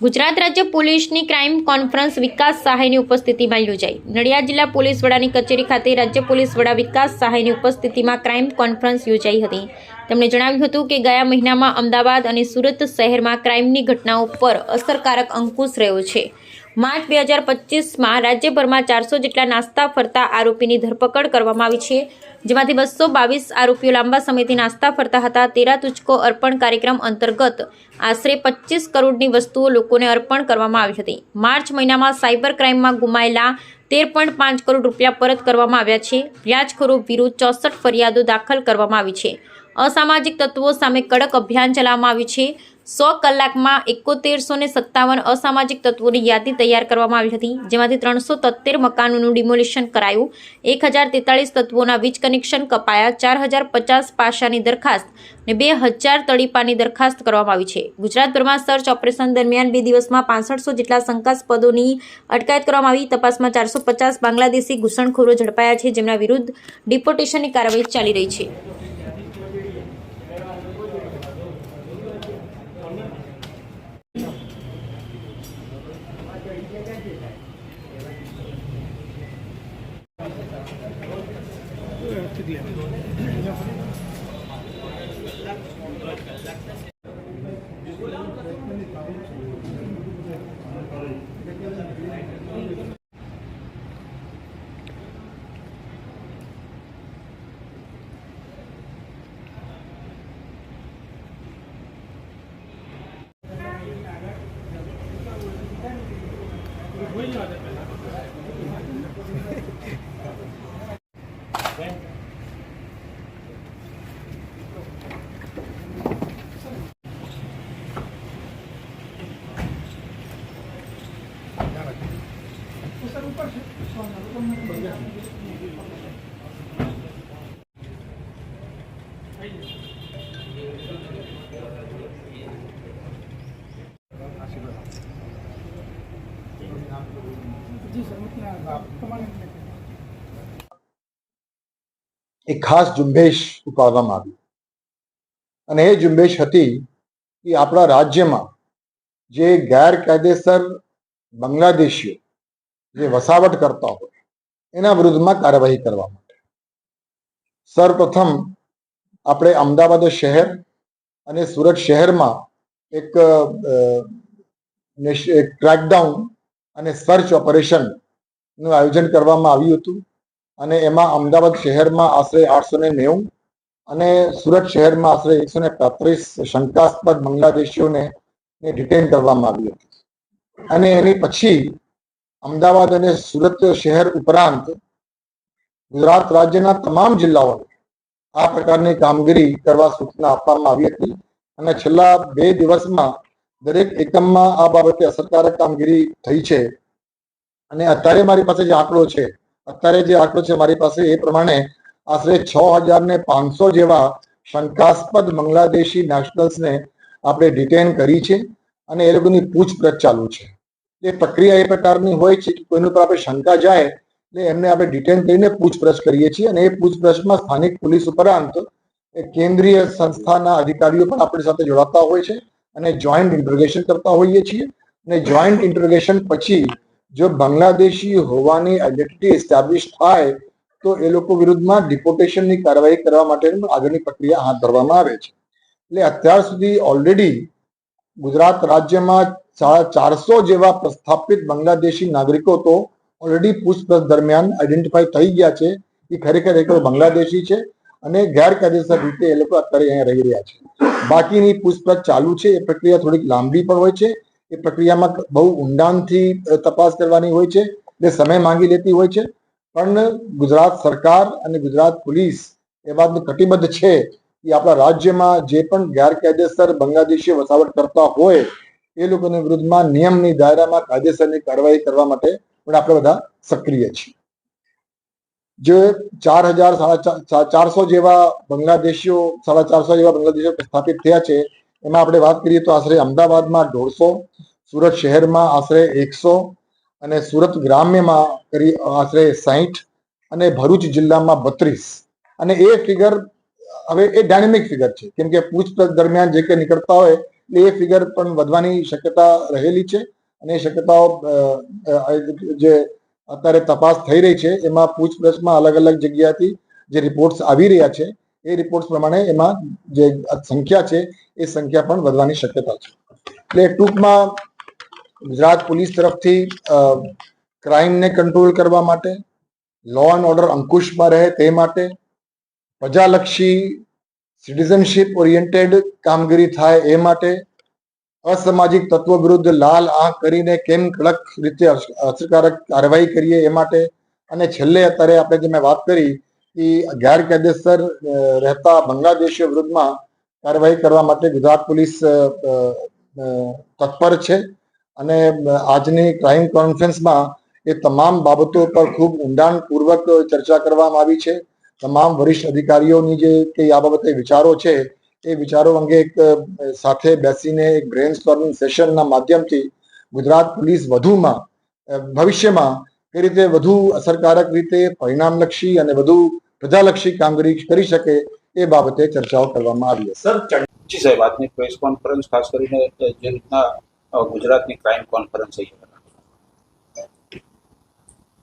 ગુજરાત રાજ્ય પોલીસની crime conference વિકાસ સહાયની ઉપસ્થિતિમાં યોજાઈ. નડિયાદ જિલ્લા પોલીસ વડાની કચેરી ખાતે રાજ્ય પોલીસ વડા વિકાસ સહાયની ઉપસ્થિતિમાં ક્રાઇમ કોન્ફરન્સ યોજાઈ હતી. તેમણે જણાવ્યું હતું કે ગયા મહિનામાં અમદાવાદ અને સુરત શહેરમાં ક્રાઇમની ઘટનાઓ પર અસરકારક અંકુશ રહ્યો છે. માર્ચ બે હજાર પચીસમાં રાજ્યભરમાં ચારસો જેટલા નાસ્તા ફરતા આરોપીની ધરપકડ કરવામાં આવી છે, જેમાંથી બસો બાવીસ આરોપીઓ લાંબા સમયથી નાસ્તા ફરતા હતા. તેરા તુચકો અર્પણ કાર્યક્રમ અંતર્ગત આશરે પચીસ કરોડની વસ્તુઓ લોકોને અર્પણ કરવામાં આવી હતી. માર્ચ મહિનામાં સાયબર ક્રાઇમમાં ગુમાયેલા તેર પોઈન્ટ પાંચ કરોડ રૂપિયા પરત કરવામાં આવ્યા છે. વ્યાજખોરો વિરુદ્ધ ચોસઠ ફરિયાદો દાખલ કરવામાં આવી છે. અસામાજિક તત્વો સામે કડક અભિયાન ચલાવવામાં આવ્યું છે. સો કલાકમાં એકોતેરસો ને સત્તાવન અસામાજિક તત્વોની યાદી તૈયાર કરવામાં આવી હતી, જેમાંથી ત્રણસો તોતેર મકાનોનું ડિમોલિશન કરાયું. એક હજાર તેતાળીસ તત્વોના વીજ કનેક્શન કપાયા, ચાર હજાર પચાસ પાશાની દરખાસ્ત ને બે હજાર તળીપાની દરખાસ્ત કરવામાં આવી છે. ગુજરાતભરમાં સર્ચ ઓપરેશન દરમિયાન બે દિવસમાં પાંસઠસો જેટલા શંકાસ્પદોની અટકાયત કરવામાં આવી. તપાસમાં ચારસો પચાસ બાંગ્લાદેશી ઘૂસણખોરો ઝડપાયા છે, જેમના વિરુદ્ધ ડિપોર્ટેશનની કાર્યવાહી ચાલી રહી છે. शुक्रिया એક ખાસ ઝુંબેશ ઉપાડવામાં આવી. અને એ ઝુંબેશ હતી કે આપણા રાજ્યમાં જે ગેરકાયદેસર બાંગ્લાદેશીઓ જે વસાવટ કરતા હોય, એના વિરુદ્ધમાં કાર્યવાહી કરવા માટે. સર્વપ્રથમ આપણે અમદાવાદ શહેર અને સુરત શહેરમાં એક ક્રેકડાઉન અને સર્ચ ઓપરેશનનું આયોજન કરવામાં આવ્યું હતું. અને એમાં અમદાવાદ શહેરમાં આશરે આઠસો ને નેવું અને સુરત શહેરમાં આશરે એકસો ને પાંત્રીસ શંકાસ્પદ બાંગ્લાદેશીઓને ડિટેન કરવામાં આવ્યું હતું. અને એની પછી અમદાવાદ અને સુરત શહેર ઉપરાંત ગુજરાત રાજ્યના તમામ જિલ્લાઓને આ પ્રકારની કામગીરી કરવા સૂચના આપવામાં આવી હતી અને છેલ્લા બે દિવસમાં દરેક એકમમાં આ બાબતે અસરકારક કામગીરી થઈ છે. અને અત્યારે મારી પાસે જે આંકડો છે, અત્યારે જે આંકડો છે મારી પાસે એ પ્રમાણે આશરે છ હજાર ને પાંચસો જેવા શંકાસ્પદ બાંગ્લાદેશી નેશનલ્સને આપણે ડિટેન કરી છે અને એ લોકોની પૂછપરછ ચાલુ છે. એ પ્રક્રિયા એ પ્રકારની હોય છે કે કોઈની ઉપર આપણે શંકા જાય એટલે એમને આપણે ડિટેન કરીને પૂછપરછ કરીએ છીએ અને એ પૂછપરછમાં સ્થાનિક પોલીસ ઉપરાંત કેન્દ્રીય સંસ્થાના અધિકારીઓ પણ આપણી સાથે જોડાતા હોય છે અને જોઈન્ટ ઇન્ટરોગેશન કરતા હોઈએ છીએ. અને જોઈન્ટ ઇન્ટરોગેશન પછી જો બાંગ્લાદેશી હોવાની આઈડેન્ટિટી એસ્ટાબ્લિશ થાય તો એ લોકો વિરુદ્ધમાં ડિપોર્ટેશનની કાર્યવાહી કરવા માટે આગળની પ્રક્રિયા હાથ ધરવામાં આવે છે. એટલે અત્યાર સુધી ઓલરેડી ગુજરાત રાજ્યમાં ચારસો જેવા પ્રસ્થાપિત બાંગ્લાદેશી નાગરિકો તો ઓલરેડી પૂછપરછ દરમિયાન આઈડેન્ટિફાઈ થઈ ગયા છે એ ખરેખર એક બાંગ્લાદેશી છે અને ગેરકાયદેસર રીતે એ લોકો અત્યારે અહીંયા રહી રહ્યા છે. બાકીની પૂછપરછ ચાલુ છે, એ પ્રક્રિયા થોડીક લાંબી પણ હોય છે, એ પ્રક્રિયામાં બહુ ઊંડાણથી તપાસ કરવાની હોય છે એટલે સમય માંગી લેતી હોય છે. પણ ગુજરાત સરકાર અને ગુજરાત પોલીસ એ વાતનું કટિબદ્ધ છે કે આપણા રાજ્યમાં જે પણ ગેરકાયદેસર બાંગ્લાદેશીઓ વસાવટ કરતા હોય, એ લોકોની વિરુદ્ધમાં નિયમની દાયરામાં કાયદેસરની કાર્યવાહી કરવા માટે પણ આપણે બધા સક્રિય છીએ. જે ચાર હજાર સાડા ચારસો જેવા બાંગ્લાદેશીઓ, સાડા ચારસો જેવા બાંગ્લાદેશીઓ સ્થાપિત થયા છે, એમાં આપણે વાત કરીએ તો આશરે અમદાવાદમાં દોઢસો, સુરત શહેરમાં આશરે એકસો અને સુરત ગ્રામ્યમાં કરી, આશરે સાહીઠ અને ભરૂચ જિલ્લામાં બત્રીસ. અને એ ફિગર, હવે એ ડાયનેમિક ફિગર છે, કેમ કે પૂછપરછ દરમિયાન જે કંઈ નીકળતા હોય, એ ફિગર પણ વધવાની શક્યતા રહેલી છે. અને એ શક્યતાઓ જે અત્યારે તપાસ થઈ રહી છે, એમાં પૂછપરછમાં અલગ અલગ જગ્યાથી જે રિપોર્ટ્સ આવી રહ્યા છે, એ રિપોર્ટ્સ પ્રમાણે એમાં જે સંખ્યા છે, એ સંખ્યા પણ વધવાની શક્યતા છે. એટલે ટૂંકમાં ગુજરાત પોલીસ તરફથી ક્રાઇમને કંટ્રોલ કરવા માટે, લો એન્ડ ઓર્ડર અંકુશમાં રહે તે માટે, પ્રજાલક્ષી સિટીઝનશીપ ઓરિએન્ટેડ કામગીરી થાય એ માટે અસામાજિક તત્વો વિરુદ્ધ લાલ આંખ કરીને કેમ કડક રીતે અસરકારક કાર્યવાહી કરીએ એ માટે? અને છેલ્લે અત્યારે આપણે જે મેં વાત કરી કે ગેરકાયદેસર અ, રહેતા બાંગ્લાદેશીઓ વિરુદ્ધમાં કાર્યવાહી કરવા માટે ગુજરાત પોલીસ તત્પર છે. અને આજની ક્રાઇમ કોન્ફરન્સમાં એ તમામ બાબતો પર ખૂબ ઊંડાણપૂર્વક ચર્ચા કરવામાં આવી છે. તમામ વરિષ્ઠ અધિકારીઓની જે કે આ બાબતે વિચારો છે એ વિચારો અંગે એક સાથે બેસીને એક બ્રેન સ્ટોર્મિંગ સેશનના માધ્યમથી ગુજરાત પોલીસ વધુમાં ભવિષ્યમાં કઈ રીતે વધુ અસરકારક રીતે પરિણામલક્ષી અને વધુ પ્રજાલક્ષી કામગીરી કરી શકે એ બાબતે ચર્ચાઓ કરવામાં આવી સર ચંડી સાહેબ આજની પ્રેસ કોન્ફરન્સ ખાસ કરીને જે રીતના ગુજરાતની ક્રાઇમ કોન્ફરન્સ થઈ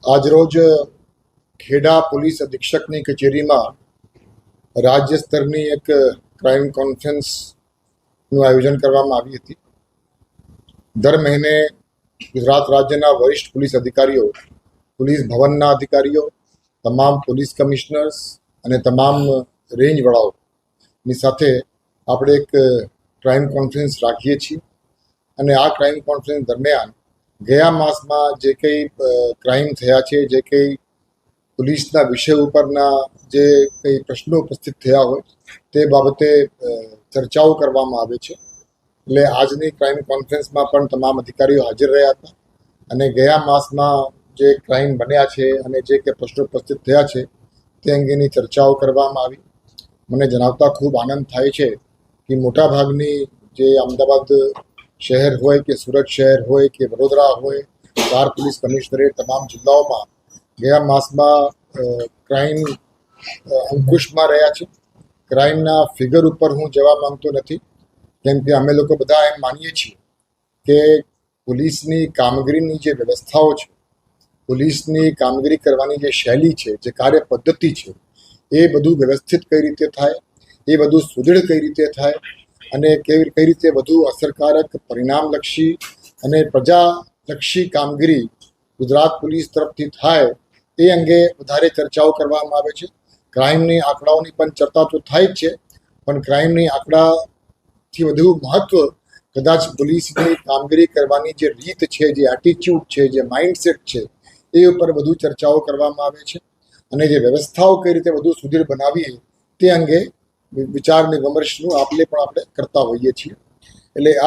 આજરોજ ખેડા પોલીસ અધિક્ષકની કચેરીમાં રાજ્ય સ્તરની એક ક્રાઇમ કોન્ફરન્સનું આયોજન કરવામાં આવી હતી. દર મહિને ગુજરાત રાજ્યના વરિષ્ઠ પોલીસ અધિકારીઓ, પોલીસ ભવનના અધિકારીઓ, તમામ પોલીસ કમિશનર્સ અને તમામ રેન્જ વડાઓની સાથે આપણે એક ક્રાઇમ કોન્ફરન્સ રાખીએ છીએ. અને આ ક્રાઇમ કોન્ફરન્સ દરમિયાન ગયા માસમાં જે કંઈ ક્રાઇમ થયા છે, જે કંઈ પોલીસના વિષય ઉપરના જે કંઈ પ્રશ્નો ઉપસ્થિત થયા હોય તે બાબતે ચર્ચાઓ કરવામાં આવે છે. એટલે આજની ક્રાઇમ કોન્ફરન્સમાં પણ તમામ અધિકારીઓ હાજર રહ્યા હતા. અને ગયા માસમાં જે ક્રાઇમ બન્યા છે અને જે કે પ્રશ્નો ઉપસ્થિત થયા છે, તે અંગેની ચર્ચાઓ કરવામાં આવી. મને જણાવતા ખૂબ આનંદ થાય છે કે મોટાભાગની જે અમદાવાદ શહેર હોય કે સુરત શહેર હોય કે વડોદરા હોય ચાર પોલીસ કમિશનરેટ તમામ જિલ્લાઓમાં ગયા માસમાં ક્રાઇમ અંકુશમાં રહ્યા છે. ક્રાઇમના ફિગર ઉપર હું જવા માંગતો નથી. કેમ કે અમે લોકો બધા એમ માનીએ છીએ કે પોલીસની કામગીરીની જે વ્યવસ્થાઓ છે, પોલીસની કામગીરી કરવાની જે શૈલી છે, જે કાર્ય પદ્ધતિ છે, એ બધું વ્યવસ્થિત કઈ રીતે થાય, એ બધું સુદૃઢ કઈ રીતે થાય અને કેવી કઈ રીતે વધુ અસરકારક, પરિણામલક્ષી અને પ્રજાલક્ષી કામગીરી ગુજરાત પોલીસ તરફથી થાય, એ અંગે વધારે ચર્ચાઓ કરવામાં આવે છે. ક્રાઇમની આંકડાઓની પણ ચર્ચા તો થાય જ છે. પણ ક્રાઇમની આંકડાથી વધુ મહત્વ કદાચ પોલીસની કામગીરી કરવાની જે રીત છે, જે એટીટ્યુડ છે, જે માઇન્ડસેટ છે, એ ઉપર વધુ ચર્ચાઓ કરવામાં આવે છે. અને જે વ્યવસ્થાઓ કઈ રીતે વધુ સુદૃઢ બનાવીએ, તે અંગે વિચાર અને વિમર્શનું આપલે પણ આપણે કરતા હોઈએ છીએ. એટલે